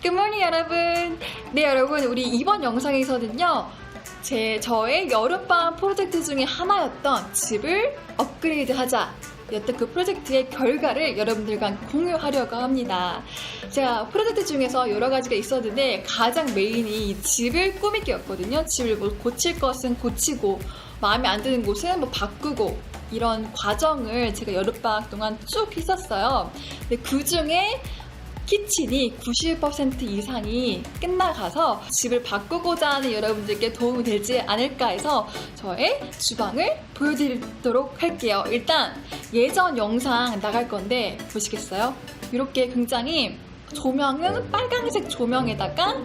굿모닝 여러분. 네 여러분 우리 이번 영상에서는요. 제 저의 여름방 프로젝트 중에 하나였던 집을 업그레이드하자. 였던 그 프로젝트의 결과를 여러분들과 공유하려고 합니다. 제가 프로젝트 중에서 여러 가지가 있었는데 가장 메인이 이 집을 꾸미기였거든요. 집을 뭐 고칠 것은 고치고 마음에 안 드는 곳은 뭐 바꾸고 이런 과정을 제가 여름방학 동안 쭉 했었어요. 근데 그 중에 키친이 90% 이상이 끝나가서 집을 바꾸고자 하는 여러분들께 도움이 되지 않을까 해서 저의 주방을 보여드리도록 할게요. 일단 예전 영상 나갈 건데 보시겠어요? 이렇게 굉장히 조명은 빨강색 조명에다가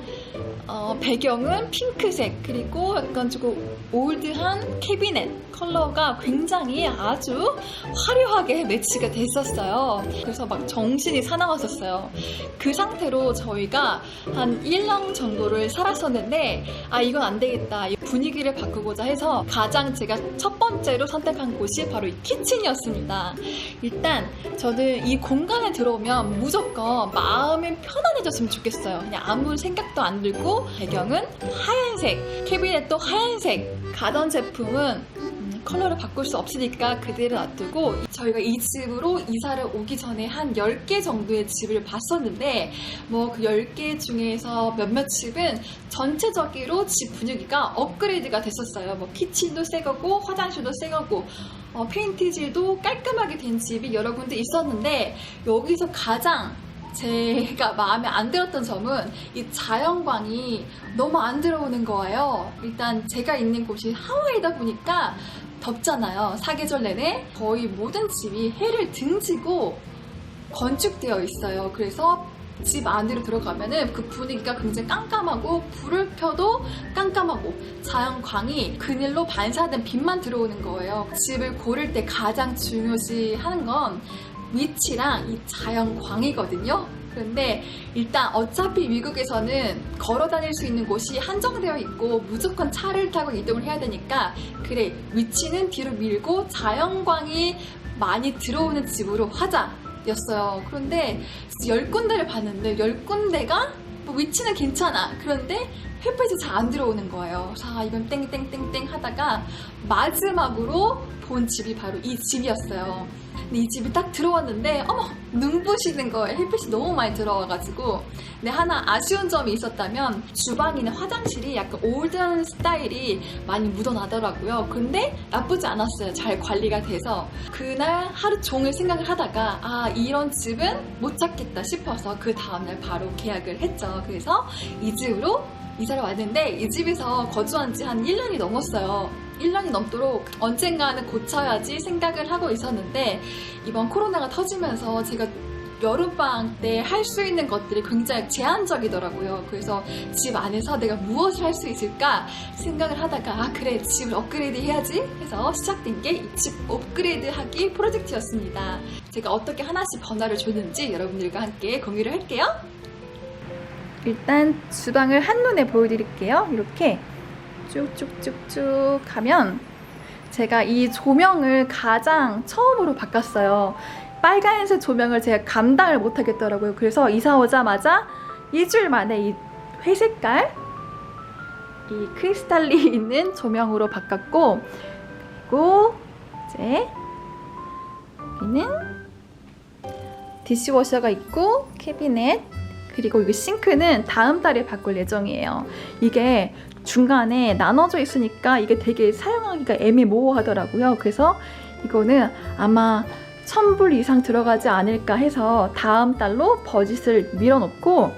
어, 배경은 핑크색 그리고 약간 조금 올드한 캐비넷 컬러가 굉장히 아주 화려하게 매치가 됐었어요. 그래서 막 정신이 사나웠었어요. 그 상태로 저희가 한 1년 정도를 살았었는데 아 이건 안 되겠다. 이 분위기를 바꾸고자 해서 가장 제가 첫 번째로 선택한 곳이 바로 이 키친이었습니다. 일단 저는 이 공간에 들어오면 무조건 마음이 편안해졌으면 좋겠어요. 그냥 아무 생각도 안 들고 배경은 하얀색, 캐비넷도 하얀색. 가던 제품은 음, 컬러를 바꿀 수 없으니까 그대로 놔두고 저희가 이 집으로 이사를 오기 전에 한 10개 정도의 집을 봤었는데 뭐 그 10개 중에서 몇몇 집은 전체적으로 집 분위기가 업그레이드가 됐었어요. 뭐 키친도 새 거고 화장실도 새 거고 어, 페인트질도 깔끔하게 된 집이 여러 군데 있었는데 여기서 가장 제가 마음에 안 들었던 점은 이 자연광이 너무 안 들어오는 거예요. 일단 제가 있는 곳이 하와이다 보니까 덥잖아요. 사계절 내내 거의 모든 집이 해를 등지고 건축되어 있어요. 그래서 집 안으로 들어가면은 그 분위기가 굉장히 깜깜하고 불을 켜도 깜깜하고 자연광이 그늘로 반사된 빛만 들어오는 거예요. 집을 고를 때 가장 중요시 하는 건 위치랑 이 자연광이거든요. 그런데 일단 어차피 미국에서는 걸어 다닐 수 있는 곳이 한정되어 있고 무조건 차를 타고 이동을 해야 되니까 그래 위치는 뒤로 밀고 자연광이 많이 들어오는 집으로 하자 였어요. 그런데 열 군데를 봤는데 열 군데가 뭐 위치는 괜찮아. 그런데 햇빛이 잘안 들어오는 거예요. 자, 이건 땡땡땡땡 하다가 마지막으로 본 집이 바로 이 집이었어요. 근데 이 집이 딱 들어왔는데 어머 눈부시는 거예요. 햇빛이 너무 많이 들어와가지고. 근데 하나 아쉬운 점이 있었다면 주방이나 화장실이 약간 올드한 스타일이 많이 묻어나더라고요. 근데 나쁘지 않았어요. 잘 관리가 돼서 그날 하루 종일 생각을 하다가 아 이런 집은 못 찾겠다 싶어서 그 다음날 바로 계약을 했죠. 그래서 이 집으로 이사를 왔는데 이 집에서 거주한 지 한 1년이 넘었어요. 1년이 넘도록 언젠가는 고쳐야지 생각을 하고 있었는데 이번 코로나가 터지면서 제가 여름방학 때 할 수 있는 것들이 굉장히 제한적이더라고요. 그래서 집 안에서 내가 무엇을 할 수 있을까 생각을 하다가 아 그래 집을 업그레이드 해야지 해서 시작된 게이집 업그레이드 하기 프로젝트였습니다. 제가 어떻게 하나씩 변화를 줬는지 여러분들과 함께 공유를 할게요. 일단 주방을 한눈에 보여드릴게요. 이렇게 쭉쭉쭉쭉 가면 제가 이 조명을 가장 처음으로 바꿨어요. 빨간색 조명을 제가 감당을 못 하겠더라고요. 그래서 이사 오자마자 일주일 만에 이 회색깔 이 크리스탈리 있는 조명으로 바꿨고 그리고 이제 여기는 디시워셔가 있고 캐비넷 그리고 이 싱크는 다음 달에 바꿀 예정이에요. 이게 중간에 나눠져 있으니까 이게 되게 사용하기가 애매모호하더라고요. 그래서 이거는 아마 1000불 이상 들어가지 않을까 해서 다음 달로 버짓을 밀어놓고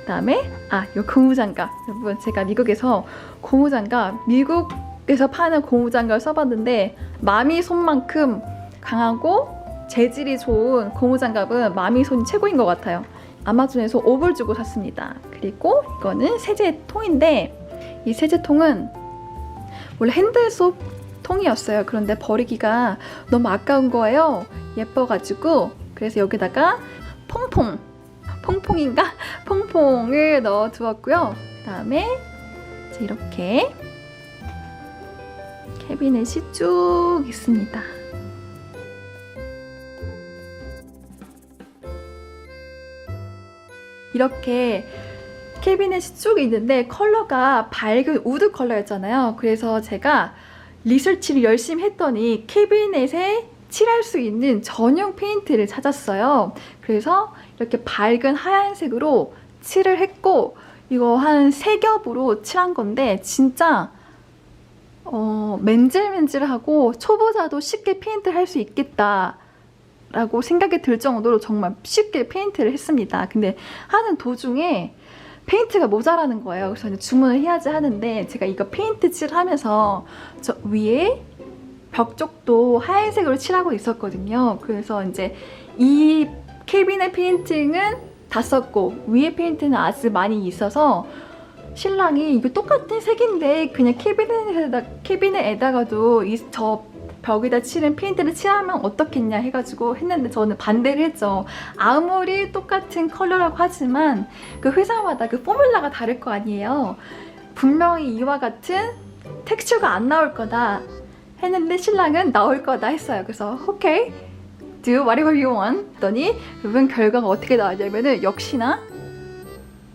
그다음에 아, 요 고무장갑. 여러분 제가 미국에서 고무장갑 미국에서 파는 고무장갑을 써봤는데 마미 손만큼 강하고 재질이 좋은 고무장갑은 마미 손이 최고인 것 같아요. 아마존에서 5불 주고 샀습니다. 그리고 이거는 세제 통인데 이 세제통은 원래 핸들소 통이었어요. 그런데 버리기가 너무 아까운 거예요. 예뻐가지고 그래서 여기다가 퐁퐁 퐁퐁인가 퐁퐁을 넣어 두었고요. 그 다음에 이제 이렇게 캐비넷이 쭉 있습니다. 이렇게 캐비넷이 쭉 있는데 컬러가 밝은 우드 컬러였잖아요. 그래서 제가 리서치를 열심히 했더니 캐비넷에 칠할 수 있는 전용 페인트를 찾았어요. 그래서 이렇게 밝은 하얀색으로 칠을 했고 이거 한 세 겹으로 칠한 건데 진짜 어, 맨질맨질하고 초보자도 쉽게 페인트를 할 수 있겠다. 라고 생각이 들 정도로 정말 쉽게 페인트를 했습니다. 근데 하는 도중에 페인트가 모자라는 거예요. 그래서 이제 주문을 해야지 하는데 제가 이거 페인트 칠하면서 저 위에 벽 쪽도 하얀색으로 칠하고 있었거든요. 그래서 이제 이 캐비넷 페인팅은 다 썼고 위에 페인트는 아직 많이 있어서 신랑이 이거 똑같은 색인데 그냥 캐비넷에다 캐비넷에다가도 이 저 벽에다 칠은 페인트를 칠하면 어떻겠냐 해가지고 했는데 저는 반대를 했죠. 아무리 똑같은 컬러라고 하지만 그 회사마다 그 포뮬라가 다를 거 아니에요. 분명히 이와 같은 텍스처가 안 나올 거다 했는데 신랑은 나올 거다 했어요. 그래서 오케이 do whatever you want 했더니 여러분 결과가 어떻게 나왔냐면은 역시나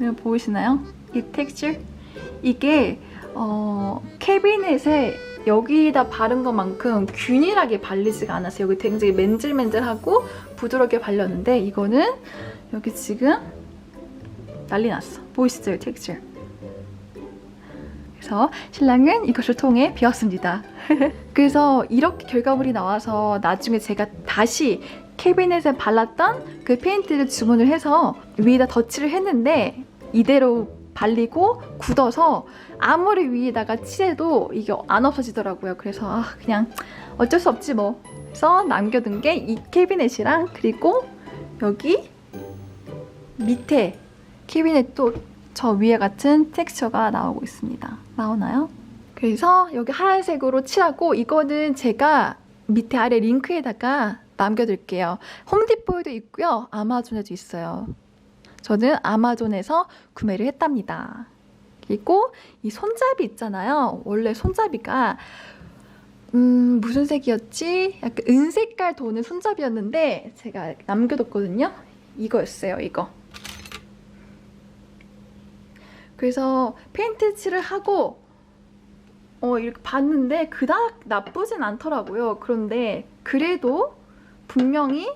여러분 보이시나요? 이 텍스처 이게 어 캐비넷에 여기다 바른 것만큼 균일하게 발리지가 않았어요. 여기 굉장히 맨질맨질하고 부드럽게 발렸는데 이거는 여기 지금 난리 났어. 보이시죠? 이 텍스처. 그래서 신랑은 이것을 통해 비었습니다. 그래서 이렇게 결과물이 나와서 나중에 제가 다시 캐비넷에 발랐던 그 페인트를 주문을 해서 위에다 덧칠을 했는데 이대로 발리고 굳어서 아무리 위에다가 칠해도 이게 안 없어지더라고요. 그래서 아, 그냥 어쩔 수 없지 뭐. 그래서 남겨둔 게 이 캐비넷이랑 그리고 여기 밑에 캐비넷도 저 위에 같은 텍스처가 나오고 있습니다. 나오나요? 그래서 여기 하얀색으로 칠하고 이거는 제가 밑에 아래 링크에다가 남겨둘게요. 홈디포에도 있고요. 아마존에도 있어요. 저는 아마존에서 구매를 했답니다. 그리고 이 손잡이 있잖아요. 원래 손잡이가 음, 무슨 색이었지? 약간 은색깔 도는 손잡이였는데 제가 남겨뒀거든요. 이거였어요, 이거. 그래서 페인트 칠을 하고 어, 이렇게 봤는데 그닥 나쁘진 않더라고요. 그런데 그래도 분명히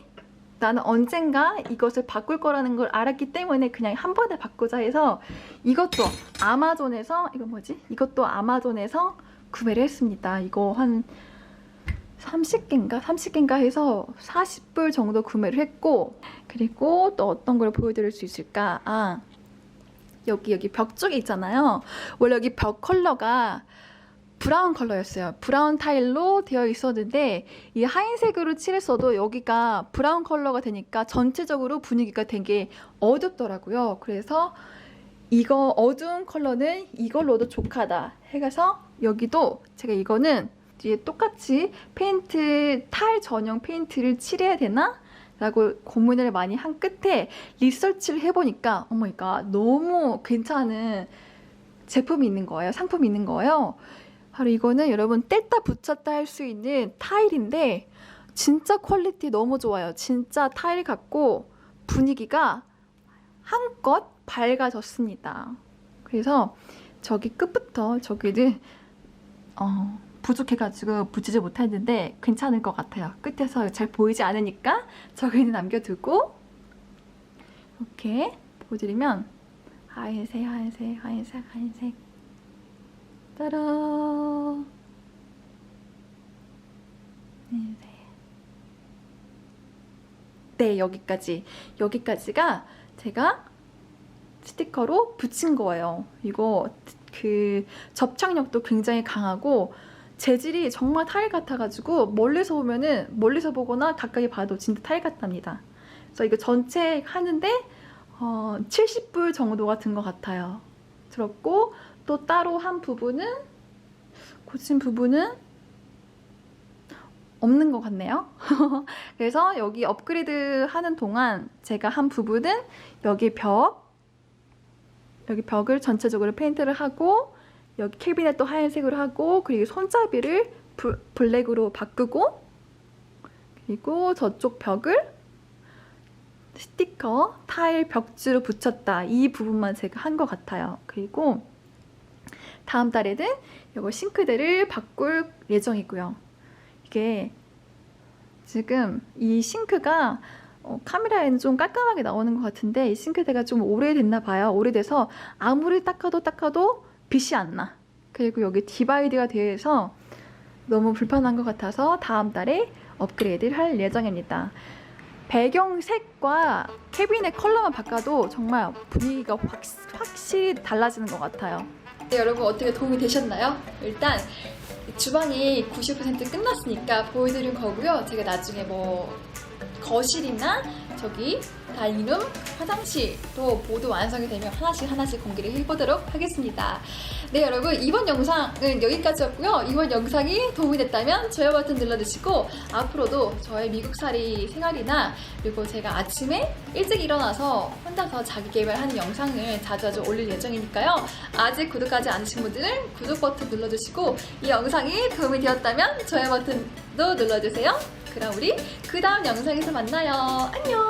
나는 언젠가 이것을 바꿀 거라는 걸 알았기 때문에 그냥 한 번에 바꾸자 해서 이것도 아마존에서 이거 뭐지? 이것도 아마존에서 구매를 했습니다. 이거 한 30개인가? 30개인가 해서 40불 정도 구매를 했고 그리고 또 어떤 걸 보여드릴 수 있을까? 아 여기 여기 벽 쪽에 있잖아요. 원래 여기 벽 컬러가 브라운 컬러였어요. 브라운 타일로 되어 있었는데 이 하얀색으로 칠했어도 여기가 브라운 컬러가 되니까 전체적으로 분위기가 되게 어둡더라고요. 그래서 이거 어두운 컬러는 이걸로도 좋하다 해가서 여기도 제가 이거는 뒤에 똑같이 페인트 타일 전용 페인트를 칠해야 되나? 라고 고민을 많이 한 끝에 리서치를 해보니까 어머니까 너무 괜찮은 제품이 있는 거예요. 상품이 있는 거예요. 바로 이거는 여러분 뗐다 붙였다 할 수 있는 타일인데 진짜 퀄리티 너무 좋아요. 진짜 타일 같고 분위기가 한껏 밝아졌습니다. 그래서 저기 끝부터 저기는 어, 부족해가지고 붙이지 못했는데 괜찮을 것 같아요. 끝에서 잘 보이지 않으니까 저기는 남겨두고 이렇게 보여드리면 하얀색, 하얀색, 하얀색, 하얀색 따라 네, 네 여기까지 여기까지가 제가 스티커로 붙인 거예요. 이거 그 접착력도 굉장히 강하고 재질이 정말 타일 같아가지고 멀리서 보면은 멀리서 보거나 가까이 봐도 진짜 타일 같답니다. 그래서 이거 전체 하는데 어, 70불 정도가 든것 같아요. 들었고 또 따로 한 부분은 고친 부분은 없는 것 같네요. 그래서 여기 업그레이드 하는 동안 제가 한 부분은 여기 벽 여기 벽을 전체적으로 페인트를 하고 여기 캐비넷도 하얀색으로 하고 그리고 손잡이를 불, 블랙으로 바꾸고 그리고 저쪽 벽을 스티커 타일 벽지로 붙였다 이 부분만 제가 한 것 같아요. 그리고 다음 달에는 이거 싱크대를 바꿀 예정이고요. 이게 지금 이 싱크가 어, 카메라에는 좀 깔끔하게 나오는 것 같은데 이 싱크대가 좀 오래됐나 봐요. 오래돼서 아무리 닦아도 닦아도 빛이 안 나. 그리고 여기 디바이드가 되어서 너무 불편한 것 같아서 다음 달에 업그레이드를 할 예정입니다. 배경 색과 캐비넷 컬러만 바꿔도 정말 분위기가 확, 확실히 달라지는 것 같아요. 네, 여러분 어떻게 도움이 되셨나요? 일단 주방이 90% 끝났으니까 보여드린 거고요. 제가 나중에 뭐 거실이나 저기 다이닝룸, 화장실도 모두 완성이 되면 하나씩 하나씩 공개를 해보도록 하겠습니다. 네 여러분 이번 영상은 여기까지였고요. 이번 영상이 도움이 됐다면 좋아요 버튼 눌러주시고 앞으로도 저의 미국살이 생활이나 그리고 제가 아침에 일찍 일어나서 혼자서 자기 개발하는 영상을 자주자주 올릴 예정이니까요. 아직 구독하지 않으신 분들은 구독 버튼 눌러주시고 이 영상이 도움이 되었다면 좋아요 버튼도 눌러주세요. 그럼 우리 그 다음 영상에서 만나요. 안녕!